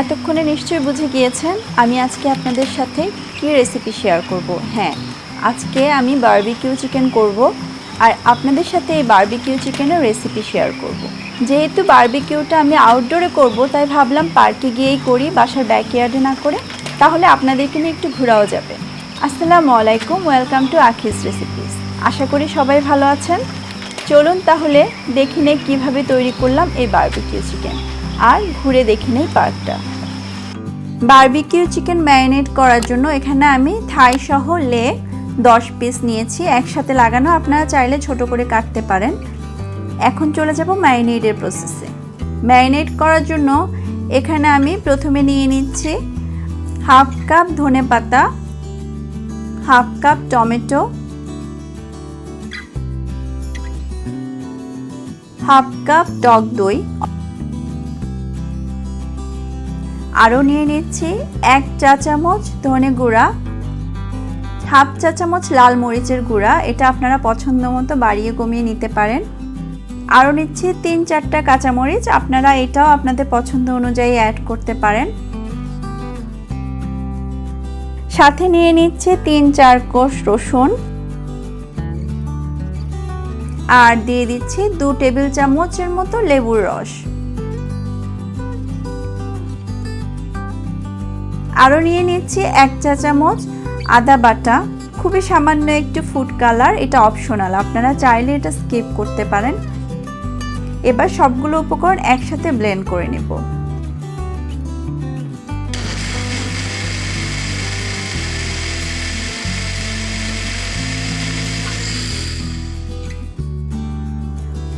এতক্ষণে নিশ্চয়ই বুঝে গিয়েছেন, আমি আজকে আপনাদের সাথে কি রেসিপি শেয়ার করব। হ্যাঁ আজকে আমি বার্বিকিউ চিকেন করব আর আপনাদের সাথে এই বার্বিকিউ চিকেনের রেসিপি শেয়ার করব। যেহেতু বার্বিকিউটা আমি আউটডোরে করব, তাই ভাবলাম পার্কে গিয়েই করি, বাসার ব্যাকইয়ার্ডে না করে, তাহলে আপনাদেরকে নিয়ে একটু ঘোরাও যাবে। আসসালামু আলাইকুম ওয়েলকাম টু আখিস রেসিপিস আশা করি সবাই ভালো আছেন। চলুন তাহলে দেখি নে কীভাবে তৈরি করলাম এই বার্বিকিউ চিকেন আর ঘুরে দেখি নেই পার্কটা। বারবিকিউ চিকেন ম্যারিনেট করার জন্য এখানে আমি থাই সহ লে দশ পিস নিয়েছি, একসাথে লাগানো। আপনারা চাইলে ছোট করে কাটতে পারেন। এখন চলে যাব ম্যারিনেটের প্রসেসে ম্যারিনেট করার জন্য এখানে আমি প্রথমে নিয়ে নিচ্ছি হাফ কাপ ধনে পাতা, half cup tomato, half cup টক দই আরও নিয়ে নিচ্ছি এক চা চামচ ধনে গুঁড়া, হাফ চা চামচ লাল মরিচের গুঁড়া, এটা আপনারা পছন্দ মতো বাড়িয়ে কমিয়ে নিতে পারেন। আরও নিচ্ছি তিন চারটা কাঁচামরিচ, আপনারা এটাও আপনাদের পছন্দ অনুযায়ী অ্যাড করতে পারেন। সাথে নিয়ে নিচ্ছে তিন চার কোষ রসুন। আর দিয়ে দিচ্ছি দু টেবিল চামচের মতো লেবুর রস। আরও নিয়ে নিচ্ছি এক চা চামচ আদা বাটা। খুবই সামান্য একটু ফুড কালার এটা অপশনাল আপনারা চাইলে এটা স্কিপ করতে পারেন। এবার সবগুলো উপকরণ একসাথে ব্লেন্ড করে নেব।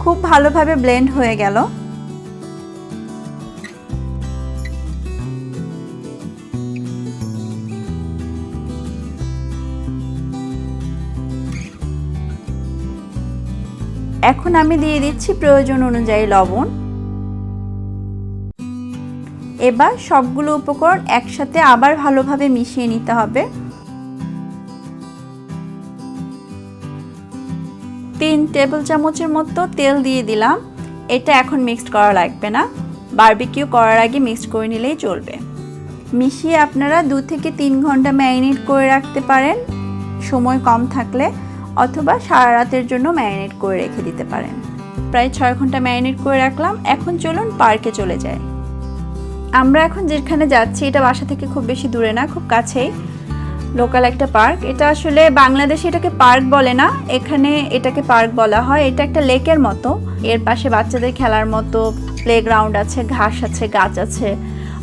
খুব ভালোভাবে ব্লেন্ড হয়ে গেল। এখন আমি দিয়ে দিচ্ছি প্রয়োজন অনুযায়ী লবণ। এবার সবগুলো উপকরণ একসাথে আবার ভালোভাবে মিশিয়ে নিতে হবে। তিন টেবিল চামচের মতো তেল দিয়ে দিলাম। এটা এখন মিক্সড করা লাগবে না। বারবিকিউ করার আগে মিক্সড করে নিলেই চলবে। মিশিয়ে আপনারা দু থেকে তিন ঘণ্টা ম্যারিনেট করে রাখতে পারেন। সময় কম থাকলে অথবা সারা রাতের জন্য ম্যারিনেট করে রেখে দিতে পারেন। প্রায় ছয় ঘণ্টা ম্যারিনেট করে রাখলাম, এখন চলুন পার্কে চলে যাই। আমরা এখন যেখানে যাচ্ছি, এটা বাসা থেকে খুব বেশি দূরে না, খুব কাছেই। লোকাল একটা পার্ক। এটা আসলে বাংলাদেশে এটাকে পার্ক বলে না, এখানে এটাকে পার্ক বলা হয়। এটা একটা লেকের মতো। এর পাশে বাচ্চাদের খেলার মতো প্লেগ্রাউন্ড আছে, ঘাস আছে, গাছ আছে,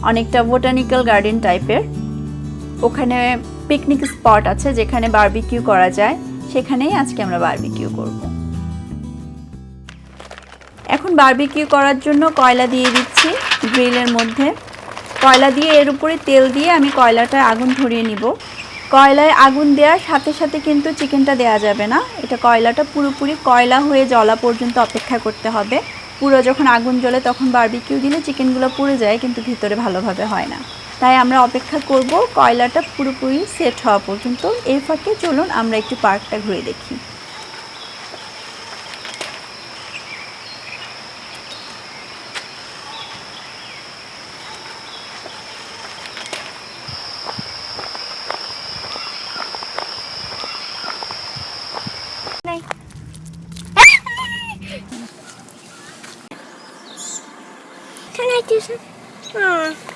অনেকটা বোটানিক্যাল গার্ডেন টাইপের ওখানে পিকনিক স্পট আছে, যেখানে বারবিকিউ করা যায়। সেখানেই আজকে আমরা বারবিকিউ করব। এখন বারবিকিউ করার জন্য কয়লা দিয়ে দিচ্ছি গ্রিলের মধ্যে। কয়লা দিয়ে এর উপরে তেল দিয়ে আমি কয়লাটা আগুন ধরিয়ে নিব। কয়লায় আগুন দেওয়ার সাথে সাথে কিন্তু চিকেনটা দেওয়া যাবে না। এটা কয়লাটা পুরোপুরি কয়লা হয়ে জ্বলা পর্যন্ত অপেক্ষা করতে হবে। পুরো যখন আগুন জ্বলে তখন বারবিকিউ দিলে চিকেনগুলো পুড়ে যায়, কিন্তু ভিতরে ভালোভাবে হয় না। তাই আমরা অপেক্ষা করব, কয়লাটা পুরোপুরি সেট হওয়া পর্যন্ত এই ফাঁকে চলুন, আমরা একটু পার্কটা ঘুরে দেখি Can I do some? Aw.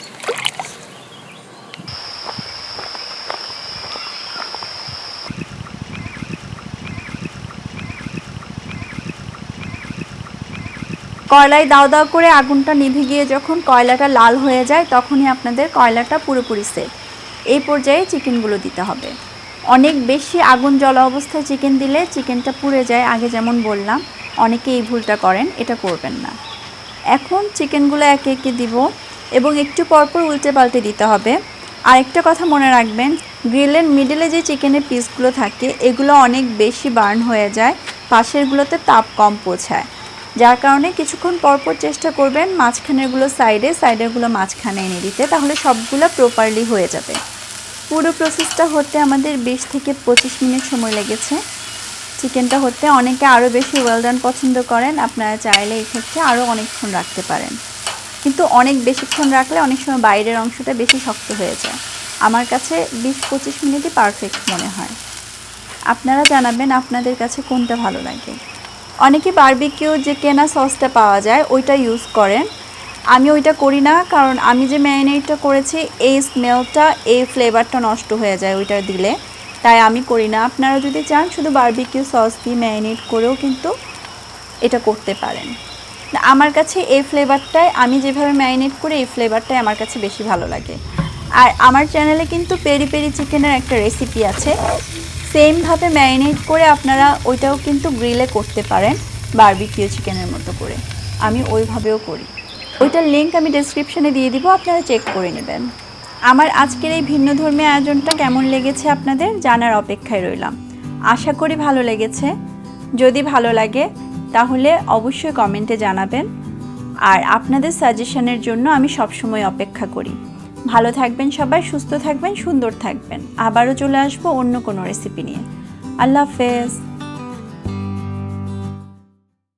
কয়লায় দাও দাও করে আগুনটা নিভে গিয়ে যখন কয়লাটা লাল হয়ে যায়, তখনই আপনাদের কয়লাটা পুরোপুরি সেট এই পর্যায়ে চিকেনগুলো দিতে হবে। অনেক বেশি আগুন জ্বলা অবস্থায় চিকেন দিলে চিকেনটা পুড়ে যায়, আগে যেমন বললাম, অনেকে এই ভুলটা করেন, এটা করবেন না। এখন চিকেনগুলো একে একে দিব এবং একটু পরপর উল্টে পাল্টে দিতে হবে। আরেকটা কথা মনে রাখবেন গ্রিলের মিডলে যে চিকেনের পিসগুলো থাকে, এগুলো অনেক বেশি বার্ন হয়ে যায়, পাশেরগুলোতে তাপ কম পৌঁছায়। যার কারণে কিছুক্ষণ পরপর চেষ্টা করবেন মাঝখানেরগুলো সাইডে সাইডেরগুলো মাঝখানে এনে দিতে, তাহলে সবগুলো প্রপারলি হয়ে যাবে। পুরো প্রসেসটা হতে আমাদের বিশ থেকে পঁচিশ মিনিট সময় লেগেছে। চিকেনটা হতে অনেকে আরও বেশি ওয়েল ডান পছন্দ করেন, আপনারা চাইলে এক্ষেত্রে আরও অনেকক্ষণ রাখতে পারেন। কিন্তু অনেক বেশিক্ষণ রাখলে অনেক সময় বাইরের অংশটা বেশি শক্ত হয়ে যায়। আমার কাছে বিশ পঁচিশ মিনিটই পারফেক্ট মনে হয়। আপনারা জানাবেন আপনাদের কাছে কোনটা ভালো লাগে। অনেকে বার্বিকিউ যে কেনা সসটা পাওয়া যায়, ওইটা ইউজ করেন। আমি ওইটা করি না, কারণ আমি যে ম্যারিনেটটা করেছি, এই স্মেলটা এই ফ্লেভারটা নষ্ট হয়ে যায় ওইটা দিলে। তাই আমি করি না। আপনারা যদি চান, শুধু বার্বিকিউ সস দিয়ে ম্যারিনেট করেও কিন্তু এটা করতে পারেন। আমার কাছে এই ফ্লেভারটাই আমি যেভাবে ম্যারিনেট করি, এই ফ্লেভারটাই আমার কাছে বেশি ভালো লাগে। আর আমার চ্যানেলে কিন্তু পেরি পেরি চিকেনের একটা রেসিপি আছে। সেমভাবে ম্যারিনেট করে আপনারা ওইটাও কিন্তু গ্রিলে করতে পারেন, বারবিকিউ চিকেনের মতো করে। আমি ওইভাবেও করি। ওইটার লিঙ্ক আমি ডেসক্রিপশনে দিয়ে দিব, আপনারা চেক করে নেবেন। আমার আজকের এই ভিন্ন ধর্মী আয়োজনটা কেমন লেগেছে আপনাদের জানার অপেক্ষায় রইলাম। আশা করি ভালো লেগেছে। যদি ভালো লাগে, তাহলে অবশ্যই কমেন্টে জানাবেন। আর আপনাদের সাজেশনের জন্য আমি সবসময় অপেক্ষা করি। ভালো থাকবেন সবাই, সুস্থ থাকবেন, সুন্দর থাকবেন। আবারও চলে আসব অন্য কোনো রেসিপি নিয়ে। আল্লাহ হাফেজ।